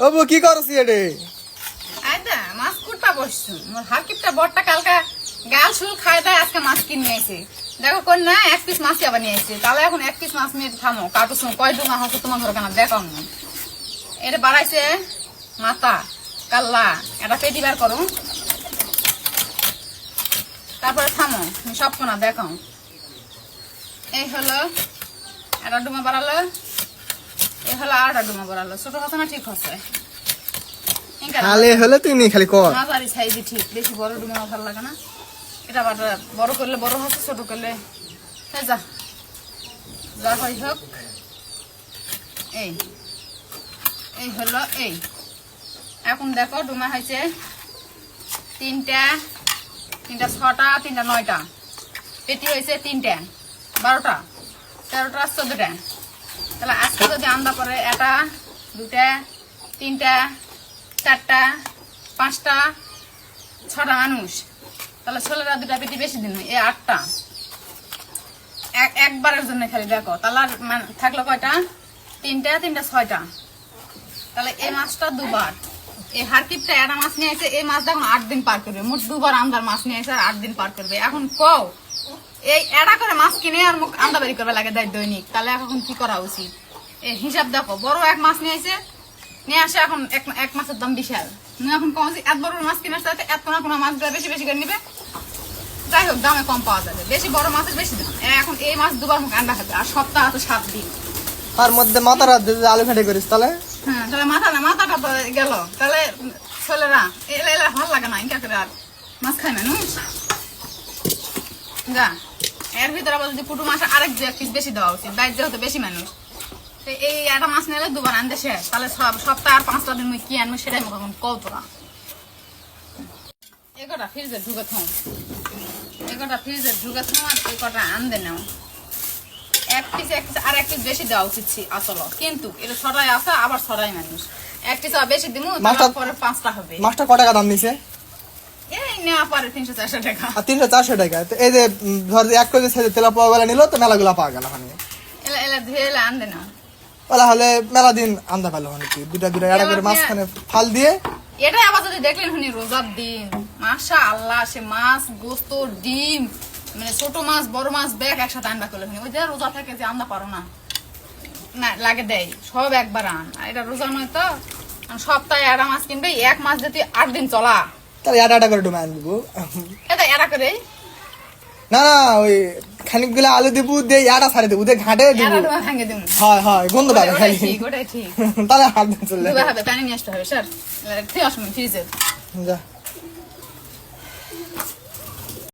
বউ কি করছি এডে? আইদা মাছ কুটটা বসছু। মোর হাকিপটা বড়টা কালকা গাল শুল খাই দেয়, আজকে মাছ কিনে এসে দেখো কোন না এক পিস মাছই আবার নিয়ে তাহলে এখন এক পিস মাছ নিয়ে থামো। কাটু শুন কয় ডুমা হচ্ছে তোমার ঘর কেন দেখো না? এটা বাড়াইছে মাথা, কাল্লা। এটা পেটি বার করো। তারপরে থামো সব কোনা দেখো এই হলো, একটা ডুমা বাড়ালো। এই হলো আরেকটা ডুমা বাড়ালো ছোট না ঠিক হচ্ছে এঙ্কার খালি হলে তুই নি খালি কর। সাইজে ঠিক। বেশি বড় ডুমা ভালো লাগে না। এটা বাটা বড় করলে বড় হচ্ছে ছোট করলে এই যা। যা হয় হোক। এই। এই হলো এই। এখন দেখো ডুমা হয়েছে তিনটা তিনটা ছটা তিনটা নয়টা। পেটি হয়েছে তিনটা বারোটা তেরোটা চোদ্দটা। তাহলে আজকে যদি আন্দা পরে এটা দুটা তিনটা, চারটা, পাঁচটা, ছটা মানুষ, তাহলে ছেলেরা দুটা পেটি বেশি দিন এ আটটা। এক একবারের জন্য খালি দেখো, তাহলে আর মান- থাকল কয়টা? তিনটা তিনটা, ছয়টা। তাহলে এই মাছটা দুবার। এই হারকিপটা একটা মাছ নিয়ে আসে এই মাছটা এখন আট দিন পার করবে। মোট দুবার আমদার মাছ নিয়ে আসে আর আট দিন পার করবে। এখন কও এই এড়া করে মাছ কিনে আর মুখ আন্দা বাড়ি করবে লাগে দেয় দৈনিক। তাহলে এখন কি করা উচিত? এই হিসাব দেখো বড় এক মাছ নিয়ে এসে নিয়ে আসে এখন এক মাছের দাম বিশাল। এখন কম আছে, এত বড় মাছ কেনার সাথে এত কোনো কোনো মাছগুলো বেশি বেশি করে নিবে। যাই হোক দামে কম পাওয়া যাবে। বেশি বড় মাছের বেশি দাম। এখন এই মাছ দুবার মুখ আন্ডা খাবে আর সপ্তাহ তো সাত দিন। তার মধ্যে মাথার আলু ফেটে করিস তাহলে? হ্যাঁ তাহলে মাথা না, মাথাটা গেল। তাহলে ছেলেরা এলা এলা ভালো লাগে না ইনকা করে আর মাছ খায় না নুস যা, এর ভিতরে আবার যদি পুটু মাছ আরেক দু এক পিস বেশি দেওয়া উচিত বাইর যেহেতু বেশি মানুষ। তো এই একটা মাছ নিলে দুবার আনতে শেষ। তাহলে সব সপ্তাহ আর পাঁচটা দিন মুই কি আনব সেটাই মুখ এখন কৌতরা এগোটা ফ্রিজে ঢুকে থাম। এগোটা ফ্রিজে ঢুকে থাম আর এই কটা আনতে নাও। এক পিস এক পিস আর এক পিস বেশি দেওয়া উচিত আসলে। কিন্তু এটা ছড়াই আসা আবার ছড়াই মানুষ। এক পিস বেশি দিমু মাছটা- পরে পাঁচটা হবে। মাছটা ক টাকা দাম নিছে এই তিনশো চারশো টাকা। আর তিনশো চারশো টাকা। তো এই যে ধর এক কেজি সাইজে তেলা পাওয়া গেলে নিল তো মেলাগুলা পাওয়া গেল এলা এলা ধুয়ে এলা আনতে নাও ওলা হলে মেলা দিন আনতে পারল কি? দুটা দুটা করে মাঝখানে ফাল দিয়ে। এটাই আবার যদি দেখলেন শুনি রোজার দিন। মাসা আল্লাহ সে মাছ গোস্ত ডিম মানে ছোট মাছ বড় মাছ ব্যাগ একসাথে আন্ডা করলে ওই যে রোজা থাকে যে আন্দা পারো না। না লাগে দেয় সব একবার আন। এটা রোজা নয় তো। সপ্তাহে একটা মাছ কিনবে এক মাছ যদি আট দিন চলা। তাহলে একটা একটা করে ডুমে আনব এটা এরা করে না না ওই খানিকগুলা আলু দিব দিয়ে ইয়াটা ছাড়ে দেবো দিয়ে ঘাটে দিব। ভাঙে দিন হয় হয় গন্ধ পাবে খালি। ঠিক ঠিক। তাহলে হাত দিয়ে চলে। হবে পানি নিয়ে আসতে হবে স্যার। ঠিক ফ্রিজে। যা।